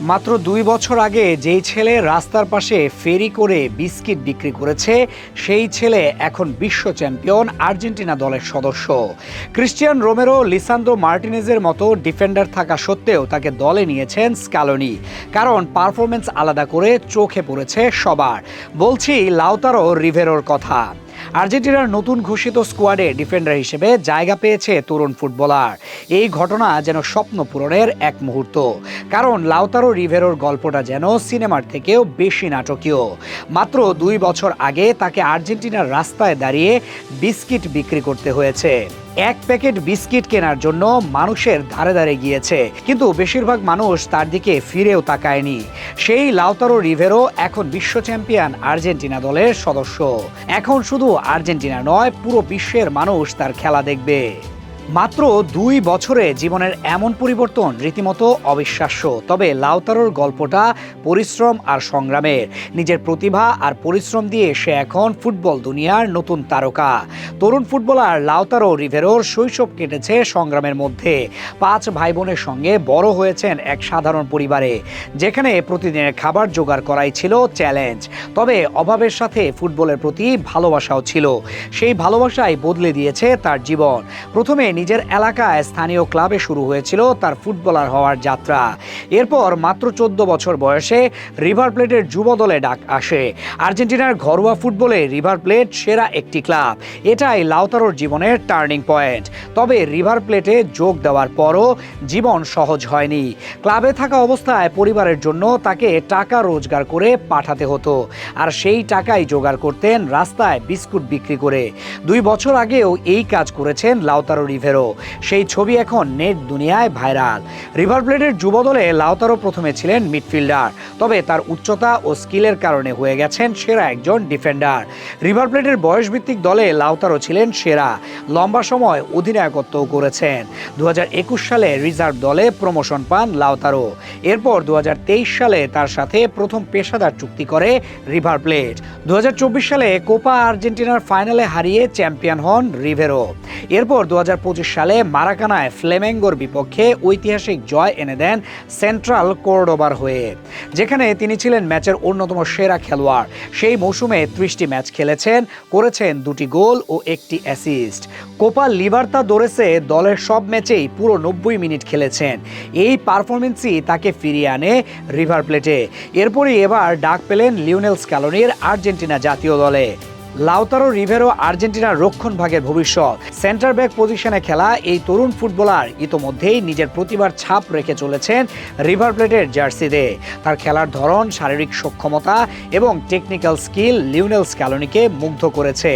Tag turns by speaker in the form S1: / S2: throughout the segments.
S1: মাত্র দুই বছর আগে যেই ছেলে রাস্তার পাশে ফেরি করে বিস্কিট বিক্রি করেছে, সেই ছেলে এখন বিশ্ব চ্যাম্পিয়ন আর্জেন্টিনা দলের সদস্য। ক্রিস্টিয়ান রোমেরো লিসান্দ্রো মার্টিনেজের মতো ডিফেন্ডার থাকা সত্ত্বেও তাকে দলে নিয়েছেন স্ক্যালোনি কারণ পারফরমেন্স আলাদা করে চোখে পড়েছে সবার। বলছি লাউতারো রিভেরোর কথা। আর্জেন্টিনার নতুন ঘোষিত স্কোয়াডে ডিফেন্ডার হিসেবে জায়গা পেয়েছে তরুণ ফুটবলার এই ঘটনা যেন স্বপ্ন পূরণের এক মুহূর্ত। কারণ লাউতারো রিভেরোর গল্পটা যেন সিনেমার থেকেও বেশি নাটকীয়। মাত্র দুই বছর আগে তাকে আর্জেন্টিনার রাস্তায় দাঁড়িয়ে বিস্কিট বিক্রি করতে হয়েছে। এক প্যাকেট বিস্কিট কেনার জন্য মানুষের ধারে ধারে গিয়েছে। কিন্তু বেশিরভাগ মানুষ তার দিকে ফিরেও তাকায়নি। সেই লাউতারো রিভেরো এখন বিশ্ব চ্যাম্পিয়ন আর্জেন্টিনা দলের সদস্য। এখন শুধু আর্জেন্টিনা নয়, পুরো বিশ্বের মানুষ তার খেলা দেখবে। মাত্র দুই বছরে জীবনের এমন পরিবর্তন রীতিমতো অবিশ্বাস্য। তবে লাউতারোর গল্পটা পরিশ্রম আর সংগ্রামের। নিজের প্রতিভা আর পরিশ্রম দিয়ে সে এখন ফুটবল দুনিয়ার নতুন তারকা। তরুণ ফুটবলার লাউতারো রিভেরোর শৈশব কেটেছে সংগ্রামের মধ্যে। পাঁচ ভাই বোনের সঙ্গে বড় হয়েছেন এক সাধারণ পরিবারে। যেখানে প্রতিদিনের খাবার জোগাড় করাই ছিল চ্যালেঞ্জ। তবে অভাবের সাথে ফুটবলের প্রতি ভালোবাসাও ছিল। সেই ভালোবাসাই বদলে দিয়েছে তার জীবন। প্রথমে নিজের এলাকায় স্থানীয় ক্লাবে শুরু হয়েছিল তার ফুটবলার হওয়ার যাত্রা। এরপর মাত্র চোদ্দ বছর বয়সে রিভার প্লেটের যুব দলে ডাক আসে। আর্জেন্টিনার ঘরোয়া ফুটবলে রিভার প্লেট সেরা একটি ক্লাব। এটাই লাউতারোর জীবনের টার্নিং পয়েন্ট। তবে রিভার প্লেটে যোগ দেওয়ার পরও জীবন সহজ হয়নি। ক্লাবে থাকা অবস্থায় পরিবারের জন্য তাকে টাকা রোজগার করে পাঠাতে হতো আর সেই টাকাই জোগাড় করতেন রাস্তায় বিস্কুট বিক্রি করে। দুই বছর আগেও এই কাজ করেছেন লাউতারো রিভেরো। সেই ছবি এখন নেট দুনিয়ায় ভাইরাল। রিভার প্লেটের যুবদলে লাউতারো প্রথমে ছিলেন মিডফিল্ডার, তবে তার উচ্চতা ও স্কিলের কারণে হয়ে গেছেন সেরা একজন ডিফেন্ডার। রিভার প্লেটের বয়সভিত্তিক দলে লাউতারো ছিলেন সেরা। লম্বা সময় অধিনায়কত্বও করেছেন। দু হাজার একুশ সালে রিজার্ভ দলে প্রমোশন পান লাওতারো এরপর দু হাজার তেইশ সালে তার সাথে প্রথম পেশাদার চুক্তি করে রিভার প্লেট। দু হাজার চব্বিশ সালে কোপা আর্জেন্টিনার ফাইনালে হারিয়ে চ্যাম্পিয়ন হন রিভেরো। এরপর দু হাজার পঁচিশ সালে মারাকানায় ফ্লেমেঙ্গোর বিপক্ষে ঐতিহাসিক জয় এনে দেন সেন্ট্রাল কোর্ডোবার হয়ে, যেখানে তিনি ছিলেন ম্যাচের অন্যতম সেরা খেলোয়াড়। সেই মৌসুমে ত্রিশটি ম্যাচ খেলেছেন, করেছেন দুটি গোল ও একটি অ্যাসিস্ট। কোপা লিবার্তা দোরেসে দলের সব ম্যাচেই পুরো নব্বই মিনিট খেলেছেন। এই পারফরমেন্সই তাকে ফিরিয়ে আনে রিভার প্লেটে। এরপরই এবার ডাক পেলেন লিওনেল স্ক্যালোনির আর্জেন্টিনা জাতীয় দলে। লাউতারো, রিভেরো, আর্জেন্টিনার রক্ষণ ভাগের ভবিষ্যৎ। সেন্টার ব্যাক পজিশনে খেলা এই তরুণ ফুটবলার ইতোমধ্যেই নিজের প্রতিভার ছাপ রেখে চলেছেন রিভার প্লেটের জার্সিতে। তার খেলার ধরন, শারীরিক সক্ষমতা এবং টেকনিক্যাল স্কিল লিওনেল স্ক্যালোনিকে মুগ্ধ করেছে।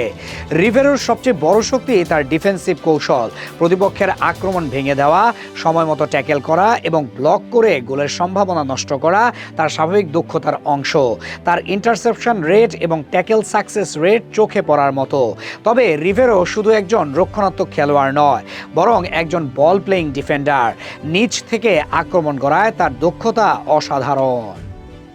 S1: রিভেরোর সবচেয়ে বড় শক্তি তার ডিফেন্সিভ কৌশল। প্রতিপক্ষের আক্রমণ ভেঙে দেওয়া, সময় মতো ট্যাকেল করা এবং ব্লক করে গোলের সম্ভাবনা নষ্ট করা তার স্বাভাবিক দক্ষতার অংশ। তার ইন্টারসেপশন রেট এবং ট্যাকেল সাকসেস রেট চোখে পড়ার মতো। তবে রিভেরো শুধু একজন রক্ষণাত্মক খেলোয়াড় নয়, বরং একজন বল প্লেয়িং ডিফেন্ডার নিচ থেকে আক্রমণ করায় তার দক্ষতা অসাধারণ।